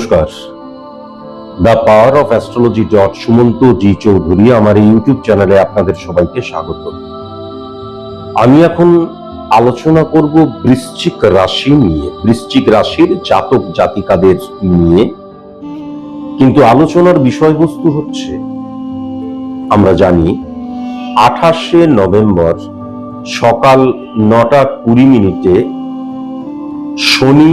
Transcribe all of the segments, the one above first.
নমস্কার। The power of astrology dot Sumanta G Chowdhury আমার YouTube চ্যানেলে আপনাদের সবাইকে স্বাগত। আমি এখন আলোচনা করব বৃশ্চিক রাশি নিয়ে, বৃশ্চিক রাশির জাতক জাতিকাদের নিয়ে। কিন্তু আলোচনার বিষয়বস্তু হচ্ছে, আমরা জানি আঠাশে নভেম্বর সকাল নটা কুড়ি মিনিটে শনি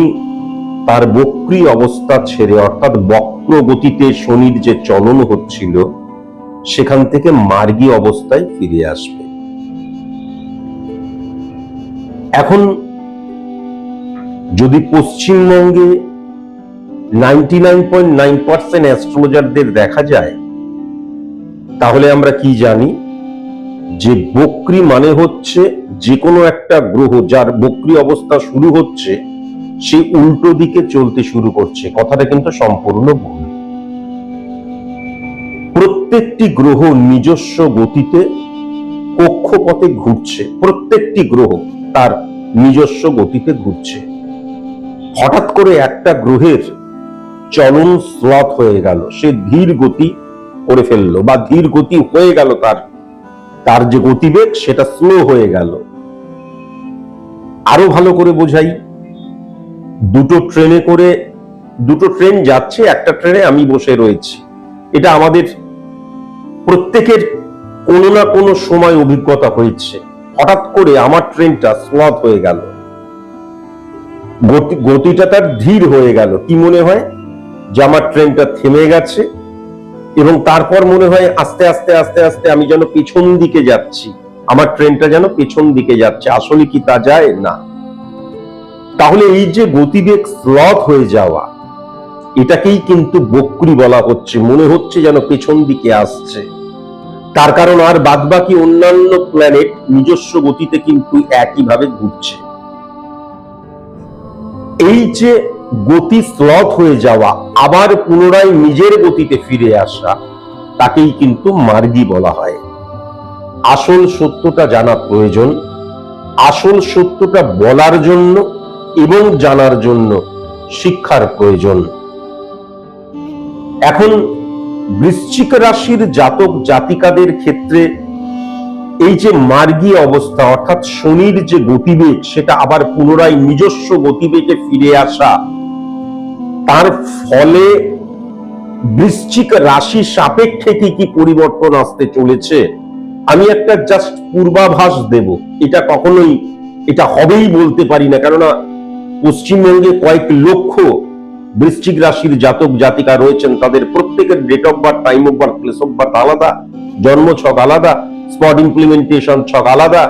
তার বক্রি অবস্থা ছেড়ে, অর্থাৎ বক্র গতিতে শনির যে চলন হচ্ছিল, সেখান থেকে মার্গী অবস্থায় ফিরে আসবে। এখন যদি পশ্চিমবঙ্গে ninety nine point nine percent অ্যাস্ট্রোলজারদের দেখা যায়, তাহলে আমরা কি জানি? যে বক্রি মানে হচ্ছে যে কোনো একটা গ্রহ, যার বক্রি অবস্থা শুরু হচ্ছে সে উল্টো দিকে চলতে শুরু করছে। কথাটা কিন্তু সম্পূর্ণ ভুল। প্রত্যেকটি গ্রহ নিজস্ব গতিতে কক্ষপথে ঘুরছে। প্রত্যেকটি গ্রহ তার নিজস্ব গতিতে ঘুরছে। হঠাৎ করে একটা গ্রহের চলন স্লথ হয়ে গেল। সে ধীর গতি করে ফেলল বা ধীর গতি হয়ে গেল তার। তার যে গতিবেগ, সেটা স্লো হয়ে গেল। আরও ভালো করে বোঝাই। দুটো ট্রেনে করে, দুটো ট্রেন যাচ্ছে, একটা ট্রেনে আমি বসে রয়েছি। এটা আমাদের প্রত্যেকের কোনো না কোনো সময় অভিজ্ঞতা হয়েছে। হঠাৎ করে আমার ট্রেনটা স্লথ হয়ে গেল। গতিটা তার ধীর হয়ে গেল। কি মনে হয়? যে আমার ট্রেনটা থেমে গেছে এবং তারপর মনে হয় আস্তে আস্তে আস্তে আস্তে আমি যেন পেছন দিকে যাচ্ছি। আমার ট্রেনটা যেন পেছন দিকে যাচ্ছে। আসলে কি তা যায়? না। তাহলে এই যে গতিবেগ স্লথ হয়ে যাওয়া, এটাকেই কিন্তু বক্রি বলা হচ্ছে। মনে হচ্ছে যেন পেছন দিকে আসছে। তার কারণ আর বাদবাকি অন্যান্য প্ল্যানেট নিজস্ব গতিতে কিন্তু একইভাবে ঘুরছে। এই যে গতি স্লথ হয়ে যাওয়া, আবার পুনরায় নিজের গতিতে ফিরে আসা, তাকেই কিন্তু মার্গী বলা হয়। আসল সত্যটা জানা প্রয়োজন। আসল সত্যটা বলার জন্য এবং জানার জন্য শিক্ষার প্রয়োজন। এখন বৃশ্চিক রাশির জাতক জাতিকাদের ক্ষেত্রে এই যে মার্গী অবস্থা, অর্থাৎ শনির যে গতিবেগ, সেটা আবার পুনরায় নিজস্ব গতিবেগে ফিরে আসা, তার ফলে বৃশ্চিক রাশি সাপেক্ষে কি কি পরিবর্তন আসতে চলেছে, আমি একটা জাস্ট পূর্বাভাস দেব। এটা কখনোই, এটা হবেই বলতে পারি না, কেননা পশ্চিমবঙ্গে কয়েক লক্ষ বৃশ্চিক রাশির জাতক জাতিকা রয়েছেন। তাদের প্রত্যেকের date of birth time of birth place of birth আলাদা, জন্ম ছক আলাদা স্পট ইমপ্লিমেন্টেশন ছক আলাদা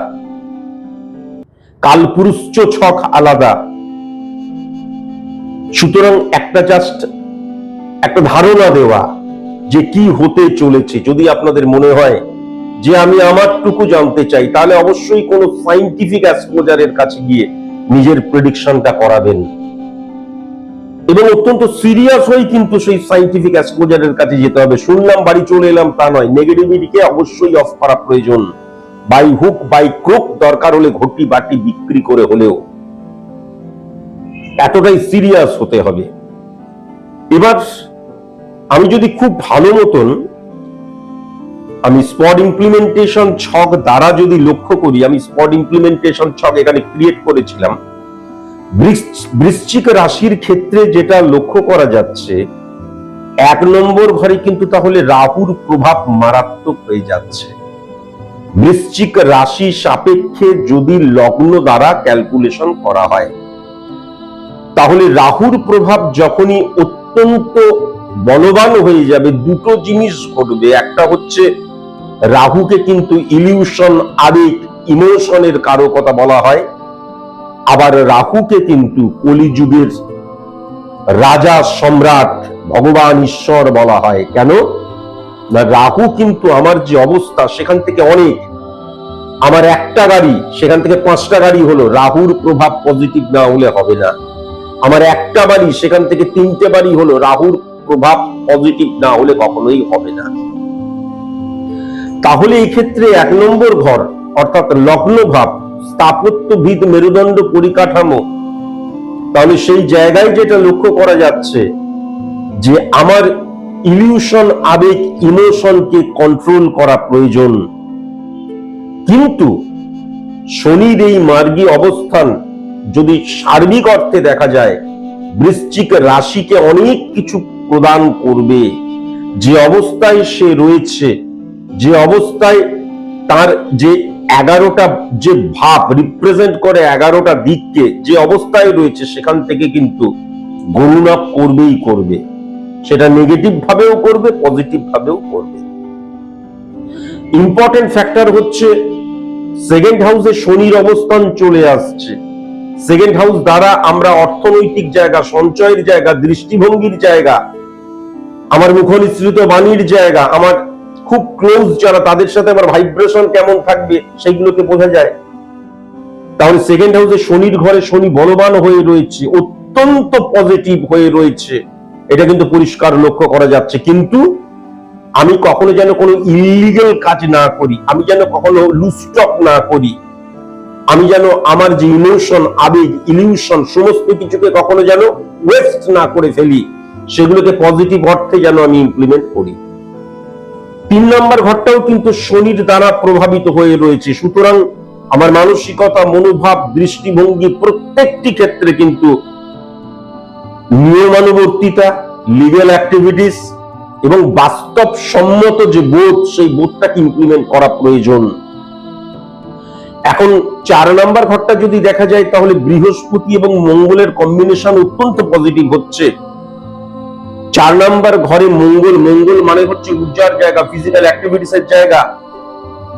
কালপুরুষ ছক আলাদা। সুতরাং একটা জাস্ট একটা ধারণা দেওয়া যে কি হতে চলেছে। যদি আপনাদের মনে হয় যে আমি আমারটুকু জানতে চাই, তাহলে অবশ্যই কোনো সাইন্টিফিক অ্যাস্ট্রোলজারের কাছে গিয়ে নিজের প্রেডিকশনটা করাবেন। এবং অত্যন্ত সিরিয়াস হয়ে কিন্তু সেই সাইন্টিফিক অ্যাস্ট্রোলজারের কাছে যেতে হবে। শুনলাম, বাড়ি চলে এলাম, তা নয়। নেগেটিভিটিকে অবশ্যই অফ করা প্রয়োজন। বাই হুক বাই ক্রোক দরকার হলে ঘটি বাটি বিক্রি করে হলেও। এতটাই সিরিয়াস হতে হবে। এবার, আমি যদি খুব ভালো মতন আমি স্পট ইমপ্লিমেন্টেশন ছক দ্বারা যদি লক্ষ্য করি, আমি স্পট ইমপ্লিমেন্টেশন ছক এখানে ক্রিয়েট করেছিলাম। বৃশ্চিক রাশির ক্ষেত্রে যেটা লক্ষ্য করা যাচ্ছে, এক নম্বর ঘরে কিন্তু তাহলে রাহুর প্রভাব মারাত্মক হয়ে যাচ্ছে। বৃশ্চিক রাশি সাপেক্ষে যদি লগ্ন দ্বারা ক্যালকুলেশন করা হয়, তাহলে রাহুর প্রভাব যখনই অত্যন্ত বলবান হয়ে যাবে, দুটো জিনিস ঘটবে। একটা হচ্ছে রাহুকে কিন্তু ইলিউশন আবেগ ইমোশনের কারও কথা বলা হয়। আবার রাহুকে কিন্তু কলিযুগের রাজা, সম্রাট, ভগবান, ঈশ্বর বলা হয়। কেন? না, রাহু কিন্তু আমার যে অবস্থা, সেখান থেকে অনেক। আমার একটা গাড়ি, সেখান থেকে পাঁচটা গাড়ি হলো। রাহুর প্রভাব পজিটিভ না হলে হবে না। আমার একটা বাড়ি, সেখান থেকে তিনটে বাড়ি হলো। রাহুর প্রভাব পজিটিভ না হলে কখনোই হবে না। তাহলে এই ক্ষেত্রে এক নম্বর ঘর, অর্থাৎ লগ্ন ভাব, স্থাপত্যবিদ মেরুদণ্ড পরিকাঠামো, তাহলে সেই জায়গায় যেটা লক্ষ্য করা যাচ্ছে, যে আমার ইলিউশন, আবেগ, ইমোশনকে কন্ট্রোল করা প্রয়োজন। কিন্তু শনির এই মার্গী অবস্থান যদি সার্বিক অর্থে দেখা যায়, বৃশ্চিক রাশিকে অনেক কিছু প্রদান করবে। যে অবস্থায় সে রয়েছে যে অবস্থায় তার যে এগারোটা যে ভাব রিপ্রেজেন্ট করে এগারোটা দিককে, যে অবস্থায় রয়েছে, সেখান থেকে কিন্তু গণনা করবেই করবে। সেটা নেগেটিভ ভাবেও করবে পজিটিভ ভাবেও করবে। ইম্পর্টেন্ট ফ্যাক্টর হচ্ছে সেকেন্ড হাউসে শনির অবস্থান চলে আসছে। সেকেন্ড হাউস দ্বারা আমরা অর্থনৈতিক জায়গা, সঞ্চয়ের জায়গা, দৃষ্টিভঙ্গির জায়গা, আমার মুখনিসৃত বাণীর জায়গা, আমার খুব ক্লোজ যারা, তাদের সাথে আমার ভাইব্রেশন কেমন থাকবে সেইগুলোকে বোঝা যায়। তাহলে সেকেন্ড হাউসে শনির ঘরে শনি বলবান হয়ে রয়েছে, অত্যন্ত পজিটিভ হয়ে রয়েছে। এটা কিন্তু পরিষ্কার লক্ষ্য করা যাচ্ছে। কিন্তু আমি কখনো যেন কোনো ইলিগাল কাজ না করি, আমি যেন কখনো লুস্টক না করি, আমি যেন আমার যে ইমোশন আবেগ ইলিউশন সমস্ত কিছুকে কখনো যেন ওয়েস্ট না করে ফেলি, সেগুলোকে পজিটিভ অর্থে যেন আমি ইমপ্লিমেন্ট করি। তিন নম্বর ঘরটাও কিন্তু শনির দ্বারা প্রভাবিত হয়ে রয়েছে। সুতরাং আমার মানসিকতা, মনোভাব, দৃষ্টিভঙ্গি প্রত্যেকটি ক্ষেত্রে কিন্তু নিয়মানুবর্তিতা লিগেল অ্যাক্টিভিটিস এবং বাস্তব সম্মত যে বোধ, সেই বোধটাকে ইমপ্লিমেন্ট করা প্রয়োজন। এখন চার নাম্বার ঘরটা যদি দেখা যায়, তাহলে বৃহস্পতি এবং মঙ্গলের কম্বিনেশন অত্যন্ত পজিটিভ হচ্ছে। চার নাম্বার ঘরে মঙ্গল মঙ্গল মানে হচ্ছে ঊর্জার জায়গা ফিজিক্যাল অ্যাক্টিভিটিস এর জায়গা।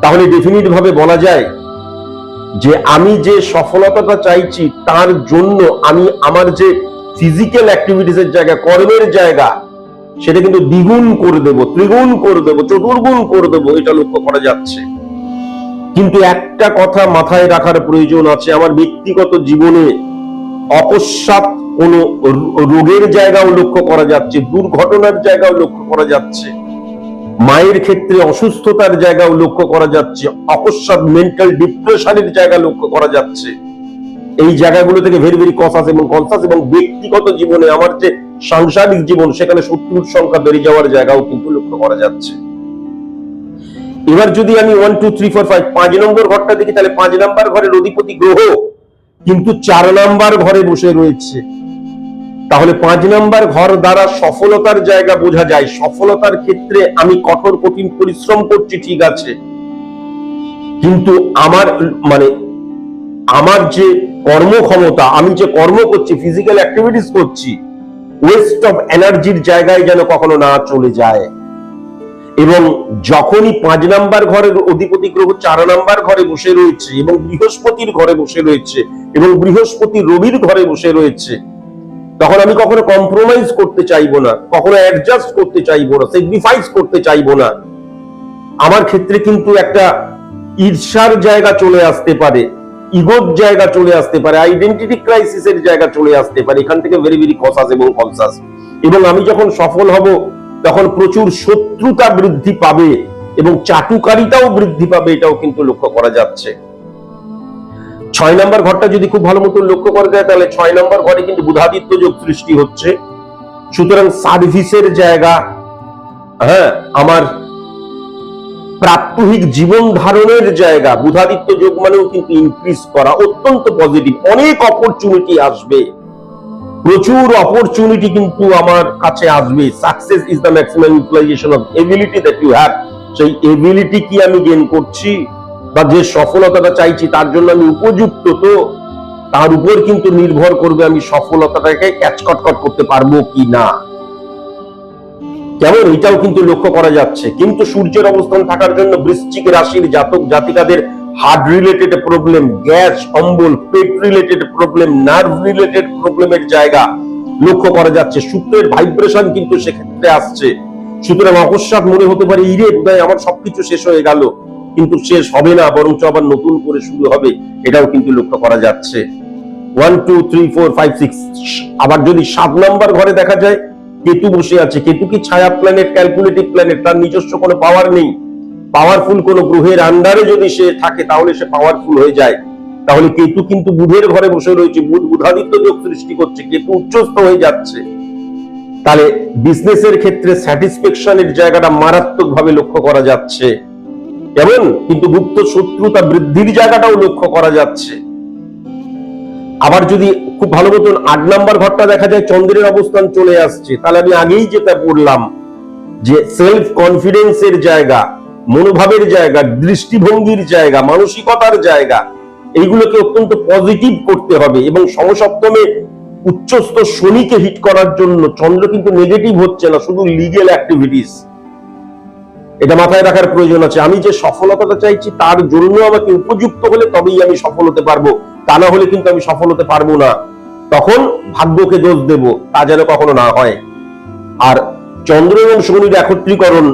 তাহলে ডেফিনিট ভাবে বলা যায় যে আমি যে সফলতাটা চাইছি, তার জন্য আমি আমার যে ফিজিক্যাল অ্যাক্টিভিটিস এর জায়গা, কর্মের জায়গা, সেটা কিন্তু দ্বিগুণ করে দেব, ত্রিগুণ করে দেব, চতুর্গুণ করে দেব, এটা লক্ষ্য করা যাচ্ছে। কিন্তু একটা কথা মাথায় রাখার প্রয়োজন আছে, আমার ব্যক্তিগত জীবনে অকস্মাৎ কোন রোগের জায়গাও লক্ষ্য করা যাচ্ছে, দুর্ঘটনার জায়গাও লক্ষ্য করা যাচ্ছে, মায়ের ক্ষেত্রে অসুস্থতার জায়গাও লক্ষ্য করা যাচ্ছে, অকস্মাৎ মেন্টাল ডিপ্রেশনের জায়গা লক্ষ্য করা যাচ্ছে। এই জায়গাগুলো থেকে ভেরি ভেরি কনসাস এবং কনসাস এবং ব্যক্তিগত জীবনে আমার যে সাংসারিক জীবন, সেখানে শত্রুর সংখ্যা বেড়ে যাওয়ার জায়গাও কিন্তু লক্ষ্য করা যাচ্ছে। এবার যদি আমি one two three four five পাঁচ নম্বর ঘরটা দেখি, তাহলে পাঁচ নম্বর ঘরের অধিপতি গ্রহ, কিন্তু চার নাম্বার ঘরে বসে রয়েছে। তাহলে পাঁচ নাম্বার ঘর দ্বারা সফলতার জায়গা বোঝা যায়। সফলতার ক্ষেত্রে আমি কঠোর কঠিন পরিশ্রম করছি, ঠিক আছে। কিন্তু আমার মানে আমার যে কর্মক্ষমতা, আমি যে কর্ম করছি ফিজিক্যাল অ্যাক্টিভিটিস করছি ওয়েস্ট অফ এনার্জির জায়গায় যেন কখনো না চলে যায়। এবং যখনই পাঁচ নাম্বার ঘরের অধিপতি গ্রহ চার নাম্বার ঘরে বসে রয়েছে, এবং বৃহস্পতির ঘরে বসে রয়েছে, এবং বৃহস্পতি রবির ঘরে বসে রয়েছে তখন আমি কখনো কম্প্রোমাইজ করতে চাইব না, কখনো অ্যাডজাস্ট করতে চাইব না স্যাক্রিফাইস করতে চাইব না। আমার ক্ষেত্রে কিন্তু একটা ঈর্ষার জায়গা চলে আসতে পারে, ইগোর জায়গা চলে আসতে পারে আইডেন্টিটি ক্রাইসিসের জায়গা চলে আসতে পারে, এখান থেকে ভেরি ভেরি কসাস এবং কনসাস এবং আমি যখন সফল হব, তখন প্রচুর শত্রুতা বৃদ্ধি পাবে এবং চাটুকারিতাও বৃদ্ধি পাবে, এটাও কিন্তু লক্ষ্য করা যাচ্ছে। ছয় নম্বর ঘরটা যদি খুব ভালো মতো লক্ষ্য করা যায়, তাহলে ছয় নম্বর ঘরে কিন্তু বুধাদিত্য যোগ সৃষ্টি হচ্ছে। সুতরাং সার্ভিসের জায়গা হ্যাঁ আমার প্রাত্যহিক জীবন ধারণের জায়গা, বুধাদিত্য যোগ মানেও কিন্তু ইনক্রিজ করা অত্যন্ত পজিটিভ অনেক অপরচুনিটি আসবে। প্রচুর অপরচুনিটি কিন্তু আমার কাছে আসবে। Success is the maximum utilization of ability that you have সেই এবিলিটি কি আমি গেন করছি? বা যে সফলতাটা চাইছি তার জন্য আমি উপযুক্ত তো, তার উপর কিন্তু নির্ভর করবে আমি সফলতাটাকে ক্যাচ কটকট করতে পারব কি না। কেমন? এটাও কিন্তু লক্ষ্য করা যাচ্ছে। কিন্তু সূর্যের অবস্থান থাকার জন্য বৃশ্চিক রাশির জাতক জাতিকাদের হার্ট রিলেটেড প্রবলেম গ্যাস, অম্বল, পেট রিলেটেড প্রবলেম নার্ভ রিলেটেড প্রবলেমের জায়গা লক্ষ্য করা যাচ্ছে। শুক্রের ভাইব্রেশন কিন্তু সেক্ষেত্রে আসছে। সুতরাং অকস্মাৎ মনে হতে পারে, ইরে বোধহয় আমার সবকিছু শেষ হয়ে গেল। কিন্তু শেষ হবে না, বরঞ্চ আবার নতুন করে শুরু হবে, এটাও কিন্তু লক্ষ্য করা যাচ্ছে। One two three four five six আবার যদি সাত নম্বর ঘরে দেখা যায়, কেতু বসে আছে। কেতু কি ছায়া প্ল্যানেট ক্যালকুলেটিভ প্ল্যানেট তার নিজস্ব কোনো পাওয়ার নেই। পাওয়ারফুল কোন গ্রহের আন্ডারে যদি সে থাকে, তাহলে সে পাওয়ারফুল হয়ে যায়। তাহলে কেতু কিন্তু বুধের ঘরে বসে রয়েছে। বুধ বুধাদিত্য যোগ সৃষ্টি করছে, কেতু উচ্চস্থ হয়ে যাচ্ছে। তাহলে বিজনেসের ক্ষেত্রে স্যাটিসফ্যাকশনের জায়গাটা মারাত্মকভাবে লক্ষ্য করা যাচ্ছে। কেমন? কিন্তু গুপ্ত শত্রুতা বৃদ্ধির জায়গাটাও লক্ষ্য করা যাচ্ছে। আবার যদি খুব ভালো মতন আট নাম্বার ঘরটা দেখা যায়, চন্দ্রের অবস্থান চলে আসছে, তাহলে আমি আগেই যেটা বললাম যে সেলফ কনফিডেন্সের জায়গা, মনোভাবের জায়গা, দৃষ্টিভঙ্গির জায়গা, মানসিকতার জায়গা, এইগুলোকে অত্যন্ত পজিটিভ করতে হবে এবং সমসপ্তমে উচ্চস্থ শনিকে হিট করার জন্য চন্দ্র কিন্তু নেগেটিভ হচ্ছে না, শুধু লিগেল অ্যাক্টিভিটিস এটা মাথায় রাখার প্রয়োজন আছে। আমি যে সফলতাটা চাইছি, তার জন্য আমাকে উপযুক্ত হলে তবেই আমি সফল হতে পারব। তা না হলে কিন্তু আমি সফল হতে পারব না। তখন ভাগ্যকে দোষ দেব, তা যেন কখনো না হয়। আর চন্দ্র এবং শনির একত্রীকরণ,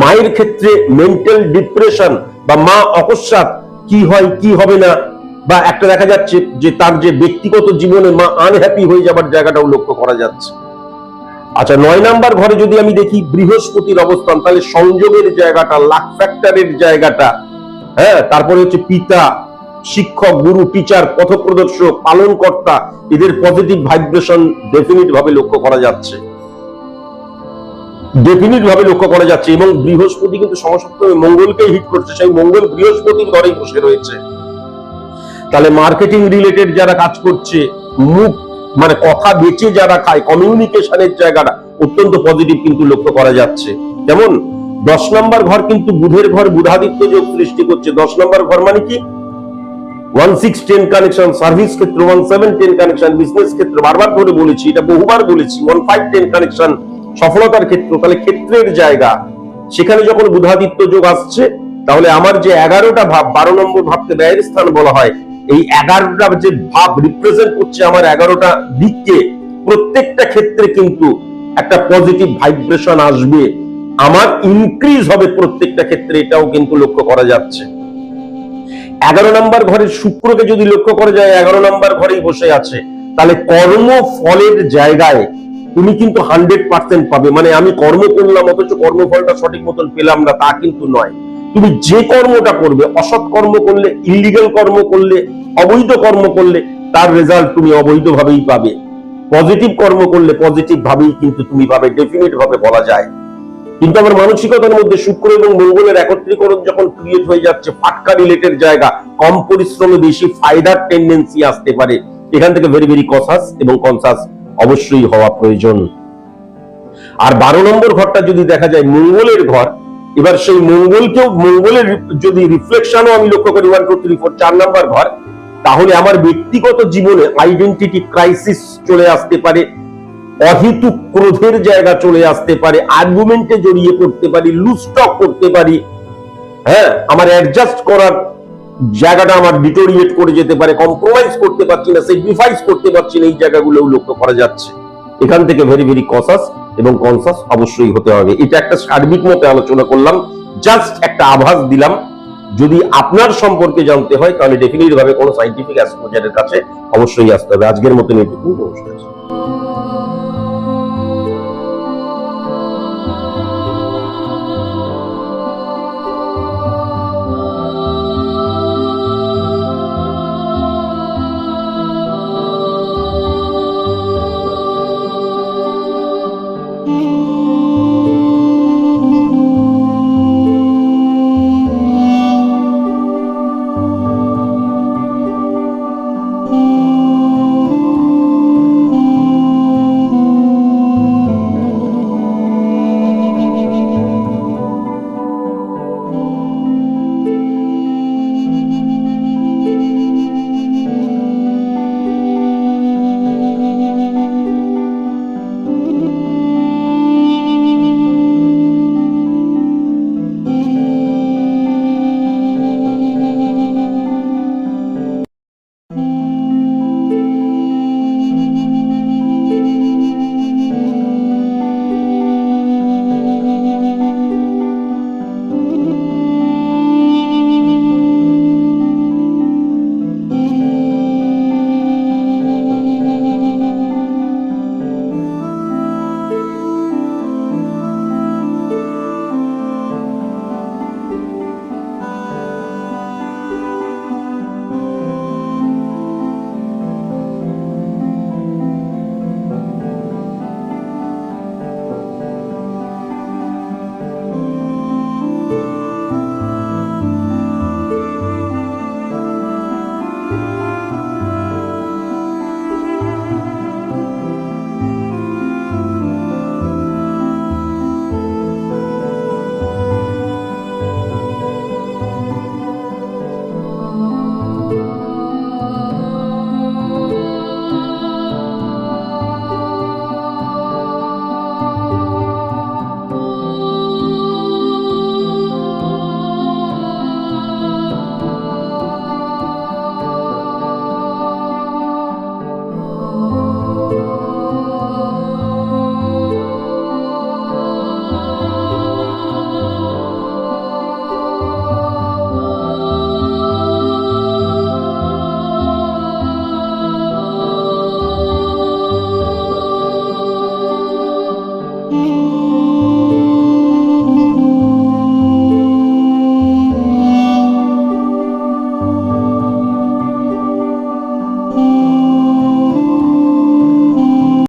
মায়ের ক্ষেত্রে মেন্টাল ডিপ্রেশন বা মা অকস্মাৎ কি হয়, কি হবে না, বা একটা দেখা যাচ্ছে যে তার যে ব্যক্তিগত জীবনে মা আনহ্যাপি হয়ে যাবার জায়গাটাও লক্ষ্য করা যাচ্ছে। আচ্ছা নয় নাম্বার ঘরে যদি আমি দেখি বৃহস্পতির অবস্থান, তাহলে সংযোগের জায়গাটা লাখ ফ্যাক্টরের জায়গাটা হ্যাঁ তারপরে হচ্ছে পিতা, শিক্ষক, গুরু টিচার পথপ্রদর্শক, পালনকর্তা, এদের পজিটিভ ভাইব্রেশন ডেফিনিট ভাবে লক্ষ্য করা যাচ্ছে। ডেফিনিট ভাবে লক্ষ্য করা যাচ্ছে এবং বৃহস্পতি কিন্তু সমসপ্তমে মঙ্গলকে হিট করছে। সেই মঙ্গল বৃহস্পতির ঘরেই বসে রয়েছে। তাহলে মার্কেটিং রিলেটেড যারা কাজ করছে, মুখ মানে কথা বেচে যারা খায় কমিউনিকেশনের জায়গাটা অত্যন্ত পজিটিভ কিন্তু লক্ষ্য করা যাচ্ছে। যেমন, দশ নম্বর ঘর কিন্তু বুধের ঘর বুধাদিত্য যোগ সৃষ্টি করছে। দশ নম্বর ঘর মানে কি? One six ten connection service ক্ষেত্র one seven ten connection business ক্ষেত্র, বারবার ধরে বলেছি, এটা বহুবার বলেছি ওয়ান ফাইভ টেন কানেকশন সফলতার ক্ষেত্র, তাহলে ক্ষেত্রের জায়গা। সেখানে যখন বুধাদিত্য যোগ আসছে, তাহলে আমার যে এগারোটা ভাব, বারো নম্বর ভাবকে ব্যয়ের স্থান বলা হয় এই এগারোটা যে ভাব রিপ্রেজেন্ট করছে আমার এগারোটা দিককে, প্রত্যেকটা ক্ষেত্রে কিন্তু একটা পজিটিভ ভাইব্রেশন আসবে। আমার ইনক্রিজ হবে প্রত্যেকটা ক্ষেত্রে, এটাও কিন্তু লক্ষ্য করা যাচ্ছে। এগারো নম্বর ঘরের শুক্রকে যদি লক্ষ্য করা যায়, এগারো নম্বর ঘরেই বসে আছে। তাহলে কর্ম ফলের জায়গায় তুমি কিন্তু হান্ড্রেড পার্সেন্ট পাবে। মানে আমি কর্ম করলাম, অথচ কর্মফলটা সঠিক মতন পেলাম না, তা কিন্তু নয়। তুমি যে কর্মটা করবে, অসৎ কর্ম করলে ইলিগাল কর্ম করলে, অবৈধ কর্ম করলে, তার রেজাল্ট তুমি অবৈধ ভাবেই পাবে। পজিটিভ কর্ম করলে পজিটিভ ভাবেই কিন্তু তুমি পাবে ডেফিনেট ভাবে বলা যায়। কিন্তু আমার মানসিকতার মধ্যে শুক্র এবং মঙ্গলের একত্রীকরণ যখন ক্রিয়েট হয়ে যাচ্ছে, ফাটকা রিলেটেড জায়গা, কম পরিশ্রমে বেশি ফায়দার টেন্ডেন্সি আসতে পারে। এখান থেকে ভেরি ভেরি কসাস এবং কনসাস অবশ্যই হওয়া প্রয়োজন। আর বারো নম্বর ঘরটা যদি দেখা যায়, মঙ্গলের ঘর এবার সেই মঙ্গলকেও মঙ্গলের যদি রিফ্লেকশনও আমি লক্ষ্য করি ওয়ান টু থ্রি ফোর চার নম্বর ঘর, তাহলে আমার ব্যক্তিগত জীবনে আইডেন্টিটি ক্রাইসিস চলে আসতে পারে, অহেতুক ক্রোধের জায়গা চলে আসতে পারে আর্গুমেন্টে জড়িয়ে পড়তে পারি লুস্টক করতে পারি হ্যাঁ আমার অ্যাডজাস্ট করার জায়গাটা আমার ডিটোরিয়েট করে যেতে পারে কম্প্রোমাইজ করতে পারছি না সেক্রিফাইস করতে পারছি না, এই জায়গাগুলোও লক্ষ্য করা যাচ্ছে। এখান থেকে ভেরি ভেরি কসাস এবং কনসাস অবশ্যই হতে হবে। এটা একটা সার্বিক মতে আলোচনা করলাম। জাস্ট একটা আভাস দিলাম। যদি আপনার সম্পর্কে জানতে হয়, তাহলে ডেফিনেট ভাবে কোনো সাইন্টিফিক অ্যাস্ট্রোলজারের কাছে অবশ্যই আসতে হবে। আজকের মতন এটুকু নমস্কার।